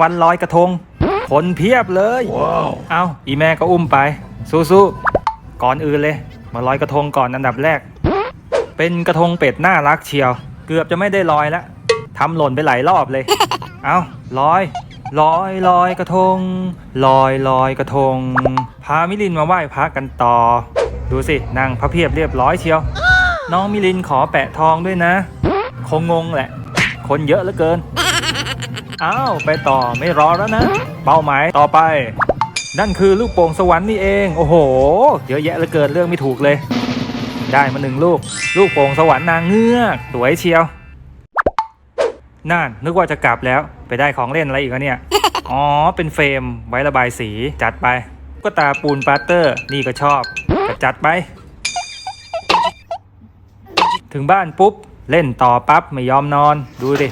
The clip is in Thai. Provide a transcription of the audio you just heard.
วันลอยกระทง คนเพียบเลยเอาอีแม่ก็อุ้มไป สู้ๆก่อนอื่นเลย มาลอยกระทงก่อนอันดับแรก เป็นกระทงเป็ดน่ารักเชียว เกือบจะไม่ได้ลอยแล้วทำหล่นไปหลายรอบเลย เอาลอยลอยลอยกระทง ลอยลอยกระทง พามิลินมาไหว้พระกันต่อ ดูสินั่งพระเพียบเรียบร้อยเชียว น้องมิลินขอแปะทองด้วยนะ คงงงแหละ คนเยอะเหลือเกิน อ้าว ไปต่อไม่รอแล้วนะ เป้าหมายต่อไป นั่นคือลูกโป่งสวรรค์นี่เอง โอ้โห เยอะแยะเหลือเกินเรื่องไม่ถูกเลย ได้มาหนึ่งลูก ลูกโป่งสวรรค์นางเงือกสวยเชียว นั่นนึกว่าจะกลับแล้ว ไปได้ของเล่นอะไรอีกอะเนี่ย อ๋อ เป็นเฟรมไว้ระบายสีจัดไปก็ตาปูนปาเตอร์ นี่ก็ชอบจัดไป ถึงบ้านปุ๊บ เล่นต่อปั๊บไม่ยอมนอนดูดิ